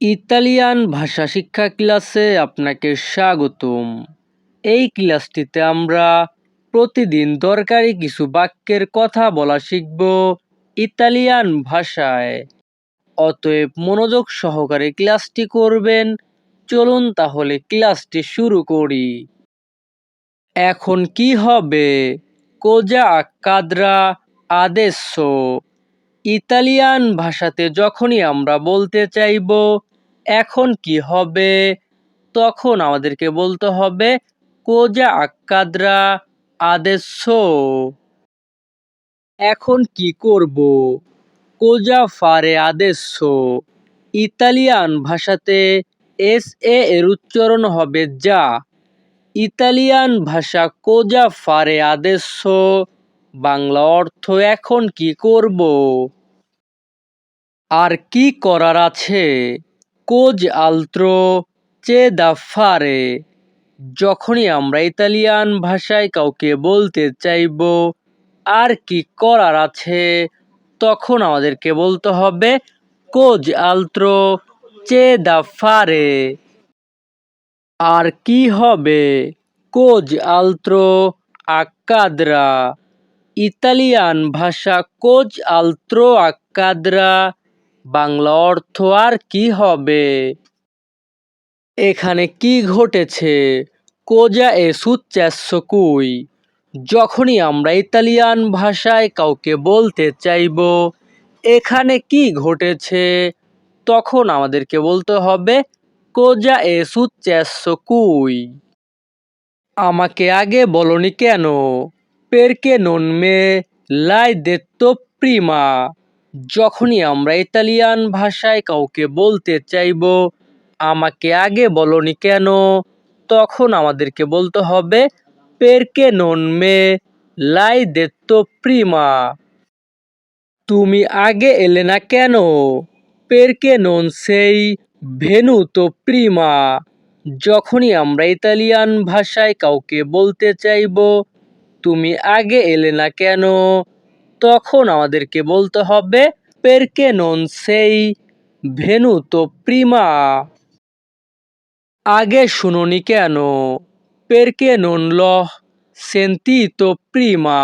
Italian ভাষা শিক্ষা ক্লাসে আপনাকে স্বাগতম। এই ক্লাসটিতে আমরা প্রতিদিন দরকারি কিছু বাক্যের কথা বলা শিখব ইতালিয়ান ভাষায়। অতএব মনোযোগ সহকারে ক্লাসটি করবেন। চলুন তাহলে ক্লাসটি শুরু করি। এখন কি হবে? কোজা আক্কাদ্রা আদেশো। ইতালিয়ান ভাষাতে যখনই আমরা বলতে চাইব, এখন কি হবে? তখন আমাদেরকে বলতে হবে, কোজা আক্কাদ্রা আদেশো এখন কি করব? কোজা ফারে আদেশো ইতালিয়ান ভাষাতে এস এ এর উচ্চারণ হবে যা। ইতালিয়ান ভাষা, কোজা ফারে আদেশো বাংলা অর্থ, এখন কি করব? আর কি করার আছে? কোজ আলত্রো, চে দা ফারে যখনই আমরা ইতালিয়ান ভাষায় কাউকে বলতে চাইব, আর কি করার আছে, তখন আমাদেরকে বলতে হবে, কোজ আলত্রো, চে দা ফারে আর কি হবে? কোজ আলত্রো, আক্কাদ্রা। ইতালিয়ান ভাষা কোজ আলত্রো, আক্কাদ্রা। বাংলা অর্থ আর কি হবে? এখানে কি ঘটেছে? কোজা এ কুই? যখনই আমরা ইতালিয়ান ভাষায় কাউকে বলতে চাইব, এখানে কি ঘটেছে? তখন আমাদেরকে বলতে হবে, কোজা এ কুই? আমাকে আগে বলনি কেন? পেরকে নন মে লাই দেত্তো প্রিমা। যখনই আমরা ইতালিয়ান ভাষায় কাউকে বলতে চাইব, আমাকে আগে বলনি কেন? তখন আমাদেরকে বলতে হবে পেরকে নন মে লাই দেত্তো প্রিমা তুমি আগে এলে না কেন? পেরকে নন সেই ভেনু তো প্রিমা যখনই আমরা ইতালিয়ান ভাষায় কাউকে বলতে চাইব, তুমি আগে এলে না কেন? তখন আমাদেরকে বলতে হবে পেরকে নন সেই ভেনু তো প্রিমা। আগে শুনোনি কেন? পেরকে নন লহ সেন্তি তো প্রিমা।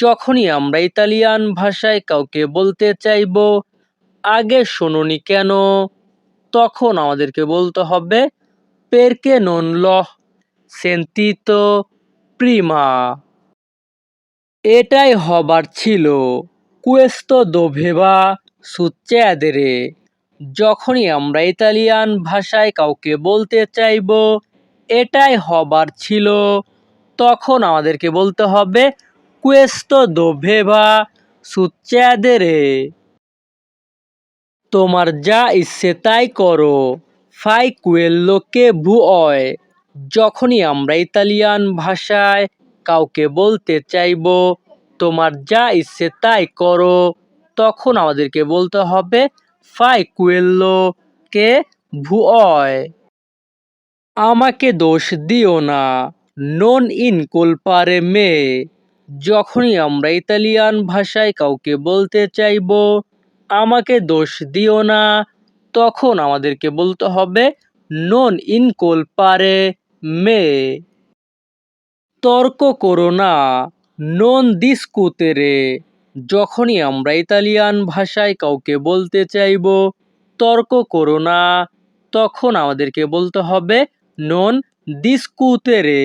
যখনই আমরা ইতালিয়ান ভাষায় কাউকে বলতে চাইব, আগে শোনোনি কেন? তখন আমাদেরকে বলতে হবে পেরকে নন লহ সেন্তি তো প্রিমা। এটাই হবার ছিল। কুয়েস্তো দোভেবা সুচ্চেদেরে যখনই আমরা ইতালিয়ান ভাষায় কাউকে বলতে চাইব, এটাই হবার ছিল। তখন আমাদেরকে বলতে হবে, কুয়েস্তো দোভেবা সুচ্চেদেরে তোমার যা ইচ্ছে তাই করো। ফাই কুয়েল্লোকে ভুঅয় যখনই আমরা ইতালিয়ান ভাষায় কাউকে বলতে চাইব, তোমার যা ইচ্ছে তাই করো। তখন আমাদেরকে বলতে হবে, ফাই কুয়েল্লো, কে ভুয় আমাকে দোষ দিও না, নন ইন কোলপারে মে যখনই আমরা ইতালিয়ান ভাষায় কাউকে বলতে চাইব, আমাকে দোষ দিও না। তখন আমাদেরকে বলতে হবে, নন ইন কোলপারে মে তর্ক করো না, নন দিস্কুতেরে যখনই আমরা ইতালিয়ান ভাষায় কাউকে বলতে চাইব, তর্ক করো না। তখন আমাদেরকে বলতে হবে, নন দিস্কুতেরে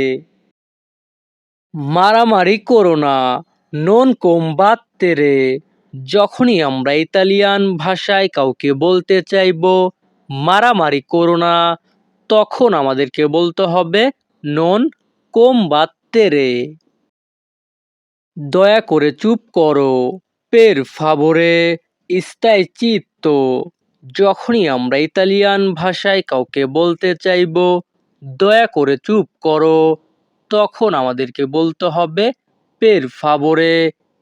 মারামারি করো না, নন কোম্বাত্তেরে যখনই আমরা ইতালিয়ান ভাষায় কাউকে বলতে চাইব, মারামারি করো না। তখন আমাদেরকে বলতে হবে, নন কোম্বাত্তেরে দয়া করে চুপ করো। পের ফাভোরে স্তাই চিত্ত। যখনই আমরা ইতালিয়ান ভাষায় কাউকে বলতে চাইব, দয়া করে চুপ করো। তখন আমাদেরকে বলতে হবে, পের ফাভোরে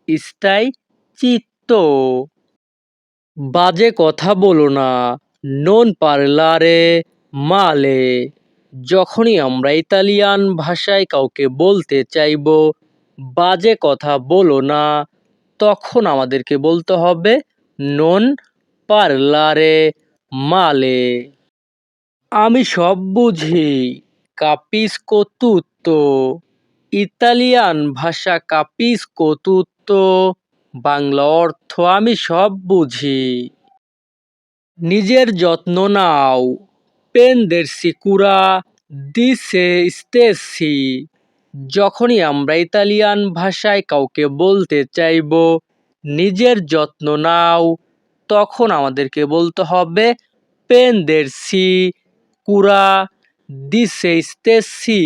স্তাই চিত্ত। বাজে কথা বলো না, নন পারলারে, মালে। যখনই আমরা ইতালিয়ান ভাষায় কাউকে বলতে চাইব, বাজে কথা বলো না, তখন আমাদেরকে বলতে হবে নন পারলারে মালে আমি সব বুঝি, capisco tutto. ইতালিয়ান ভাষা, capisco tutto. বাংলা অর্থ আমি সব বুঝি। নিজের যত্ন নাও। Cura di se stessi যখনই আমরা ইতালিয়ান ভাষায় কাউকে বলতে চাইব নিজের যত্ন নাও তখন আমাদেরকে বলতে হবে cura di se stessi.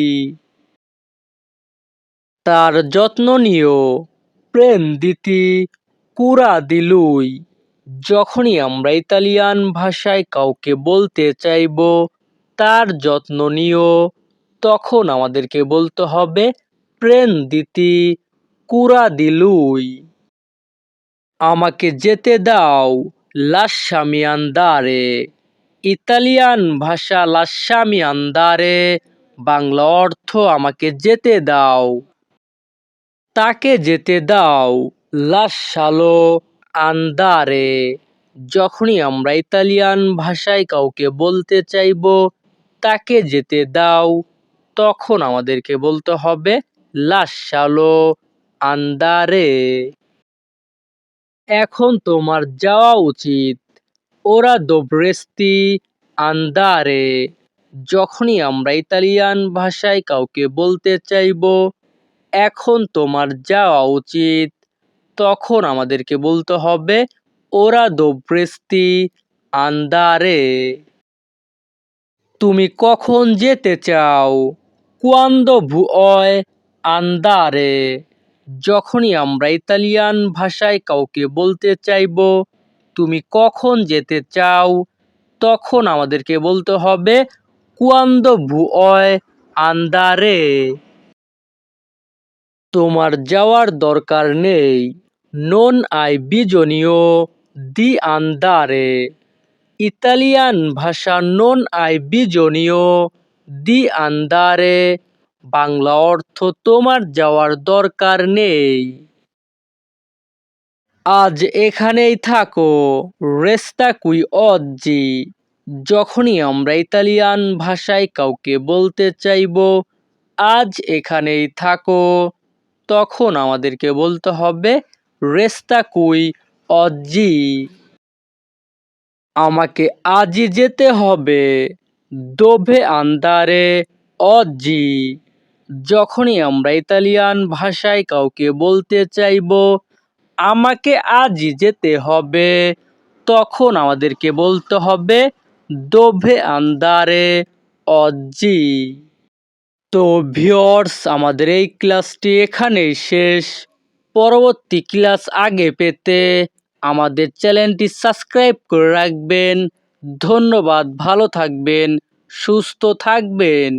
তার যত্ন নিও প্রেম দিতি কুরা দিলুই যখনই আমরা ইতালিয়ান ভাষায় কাউকে বলতে চাইব, তার যত্ন নিও। তখন আমাদেরকে বলতে হবে প্রেম দিতি, কুরা দিলুই। আমাকে যেতে দাও লাস্বামি আন্দারে ইতালিয়ান ভাষা লাস্বামি আন্দারে বাংলা অর্থ আমাকে যেতে দাও। তাকে যেতে দাও লাস্সালো আন্দারে, যখনই আমরা ইতালিয়ান ভাষায় কাউকে বলতে চাইব, তাকে যেতে দাও। তখন আমাদেরকে বলতে হবে লাস্সালো আন্দারে। এখন তোমার যাওয়া উচিত। ওরা দোব্রেস্তি, আন্দারে। যখনই আমরা ইতালিয়ান ভাষায় কাউকে বলতে চাইব, এখন তোমার যাওয়া উচিত। তখন আমাদেরকে বলতে হবে, ওরা দোব্রেস্তি আন্দারে তুমি কখন যেতে চাও? কুয়ান্দো ভুয় আন্দারে যখনই আমরা ইতালিয়ান ভাষায় কাউকে বলতে চাইব, তুমি কখন যেতে চাও? তখন আমাদেরকে বলতে হবে, কুয়ান্দো ভুয় আন্দারে তোমার যাওয়ার দরকার নেই। নন আই বিজনীয় দি আন্দারে ইতালিয়ান ভাষা নন আই বিজনীয় দি আন্দারে বাংলা অর্থ তোমার যাওয়ার দরকার নেই। আজ এখানেই থাকো। রেস্তা কুই অজ্জি। যখনই আমরা ইতালিয়ান ভাষায় কাউকে বলতে চাইব, আজ এখানেই থাকো। তখন আমাদেরকে বলতে হবে রেস্তা কুই, অজ্জি। আমাকে আজই যেতে হবে, দোভে আন্দারে অজি যখনই আমরা ইতালিয়ান ভাষায় কাউকে বলতে চাইব, আমাকে আজই যেতে হবে, তখন আমাদেরকে বলতে হবে, দোভে আন্দারে অজি তো ভিওর্স আমাদের এই ক্লাসটি এখানেই শেষ। পরবর্তী ক্লাস আগে পেতে আমাদের চ্যানেলটি সাবস্ক্রাইব করে রাখবেন। ধন্যবাদ ভালো থাকবেন সুস্থ থাকবেন।